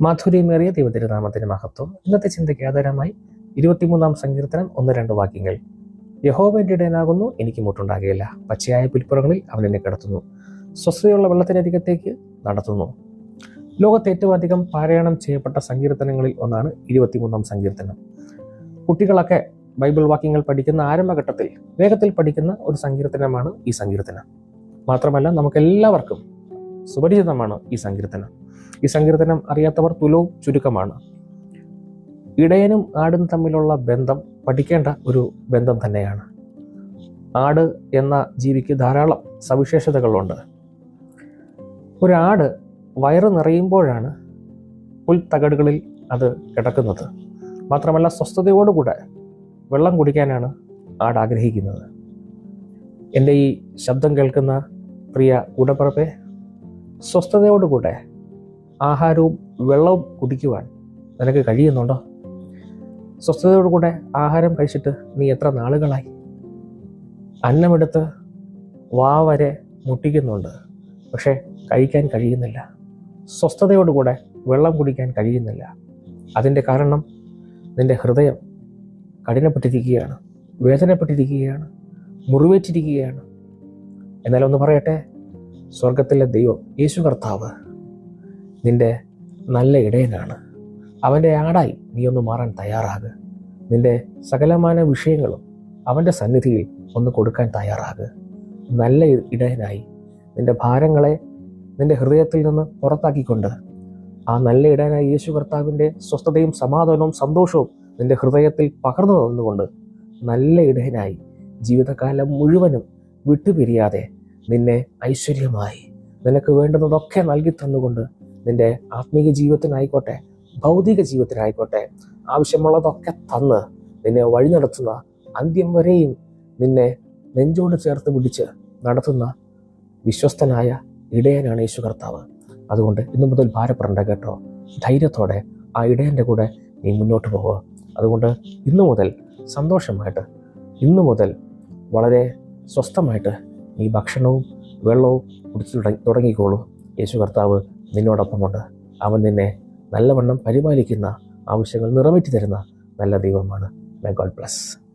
മാധുര്യമേറിയ ദൈവതിരുനാമത്തിന് മഹത്വം. ഇന്നത്തെ ചിന്തയ്ക്ക് ആധാരമായി ഇരുപത്തിമൂന്നാം സങ്കീർത്തനം ഒന്ന് രണ്ട് വാക്യങ്ങൾ. യഹോവ എന്റെ ഇടയനാകുന്നു എനിക്ക് മുട്ടുണ്ടാകുകയില്ല. പച്ചയായ പുൽപ്പുറങ്ങളിൽ അവൻ എന്നെ കിടത്തുന്നു. സ്വസ്ഥതയുള്ള വെള്ളത്തിനരികത്തേക്ക് നടത്തുന്നു. ലോകത്ത് ഏറ്റവും അധികം പാരായണം ചെയ്യപ്പെട്ട സങ്കീർത്തനങ്ങളിൽ ഒന്നാണ് ഇരുപത്തിമൂന്നാം സങ്കീർത്തനം. കുട്ടികളൊക്കെ ബൈബിൾ വാക്യങ്ങൾ പഠിക്കുന്ന ആരംഭഘട്ടത്തിൽ വേഗത്തിൽ പഠിക്കുന്ന ഒരു സങ്കീർത്തനമാണ് ഈ സങ്കീർത്തനം. മാത്രമല്ല നമുക്കെല്ലാവർക്കും സുപരിചിതമാണ് ഈ സങ്കീർത്തനം. ഈ സങ്കീർത്തനം അറിയാത്തവർ തുലവും ചുരുക്കമാണ്. ഇടയനും ആടും തമ്മിലുള്ള ബന്ധം പഠിക്കേണ്ട ഒരു ബന്ധം തന്നെയാണ്. ആട് എന്ന ജീവിക്ക് ധാരാളം സവിശേഷതകളുണ്ട്. ഒരാട് വയറ് നിറയുമ്പോഴാണ് പുൽത്തകടുകളിൽ അത് കിടക്കുന്നത്. മാത്രമല്ല സ്വസ്ഥതയോടുകൂടെ വെള്ളം കുടിക്കാനാണ് ആട് ആഗ്രഹിക്കുന്നത്. എന്റെ ഈ ശബ്ദം കേൾക്കുന്ന പ്രിയ കൂടപ്പുറപ്പെ സ്വസ്ഥതയോടുകൂടെ ആഹാരവും വെള്ളവും കുടിക്കുവാൻ നിനക്ക് കഴിയുന്നുണ്ടോ? സ്വസ്ഥതയോടുകൂടെ ആഹാരം കഴിച്ചിട്ട് നീ എത്ര നാളുകളായി? അന്നമെടുത്ത് വാ വരെ മുട്ടിക്കുന്നുണ്ട് പക്ഷേ കഴിക്കാൻ കഴിയുന്നില്ല. സ്വസ്ഥതയോടുകൂടെ വെള്ളം കുടിക്കാൻ കഴിയുന്നില്ല. അതിന്റെ കാരണം നിന്റെ ഹൃദയം കഠിനപ്പെട്ടിരിക്കുകയാണ് വേദനപ്പെട്ടിരിക്കുകയാണ് മുറിവേറ്റിരിക്കുകയാണ്. എന്നാലൊന്ന് പറയട്ടെ? സ്വർഗത്തിലെ ദൈവം യേശു കർത്താവ് നിന്റെ നല്ല ഇടയനാണ്. അവന്റെ ആടായി നീ ഒന്ന് മാറാൻ തയ്യാറാകുക നിന്റെ സകലമാന വിഷയങ്ങളും അവന്റെ സന്നിധിയിൽ ഒന്ന് കൊടുക്കാൻ തയ്യാറാകുക നല്ല ഇടയനായി നിന്റെ ഭാരങ്ങളെ നിന്റെ ഹൃദയത്തിൽ നിന്ന് പുറത്താക്കിക്കൊണ്ട് ആ നല്ല ഇടയനായ യേശു കർത്താവിന്റെ സ്വസ്ഥതയും സമാധാനവും സന്തോഷവും നിന്റെ ഹൃദയത്തിൽ പകർന്നു തന്നുകൊണ്ട് നല്ല ഇടയനായി ജീവിതകാലം മുഴുവനും വിട്ടുപിരിയാതെ നിന്നെ ഐശ്വര്യമായി നിനക്ക് വേണ്ടുന്നതൊക്കെ നൽകി തന്നുകൊണ്ട് നിന്റെ ആത്മീയ ജീവിതത്തിനായിക്കോട്ടെ ഭൗതിക ജീവിതത്തിനായിക്കോട്ടെ ആവശ്യമുള്ളതൊക്കെ തന്ന് നിന്നെ വഴി നടത്തുന്ന അന്ത്യം വരെയും നിന്നെ നെഞ്ചോട് ചേർത്ത് പിടിച്ച് നടത്തുന്ന വിശ്വസ്തനായ ഇടയനാണ് യേശു കർത്താവ്. അതുകൊണ്ട് ഇന്നു മുതൽ ഭാരപ്പെടേണ്ട കേട്ടോ. ധൈര്യത്തോടെ ആ ഇടയന്റെ കൂടെ നീ മുന്നോട്ട് പോവുക. അതുകൊണ്ട് ഇന്നു മുതൽ സന്തോഷമായിട്ട് ഇന്നു മുതൽ വളരെ സ്വസ്ഥമായിട്ട് നീ ഭക്ഷണവും വെള്ളവും കുടിച്ചു തുടങ്ങി തുടങ്ങിക്കോളൂ. യേശു കർത്താവ് നിന്നോടൊപ്പമുണ്ട്. അവൻ നിന്നെ നല്ലവണ്ണം പരിപാലിക്കുന്ന ആവശ്യങ്ങൾ നിറവേറ്റി തരുന്ന നല്ല ദൈവമാണ്. May God bless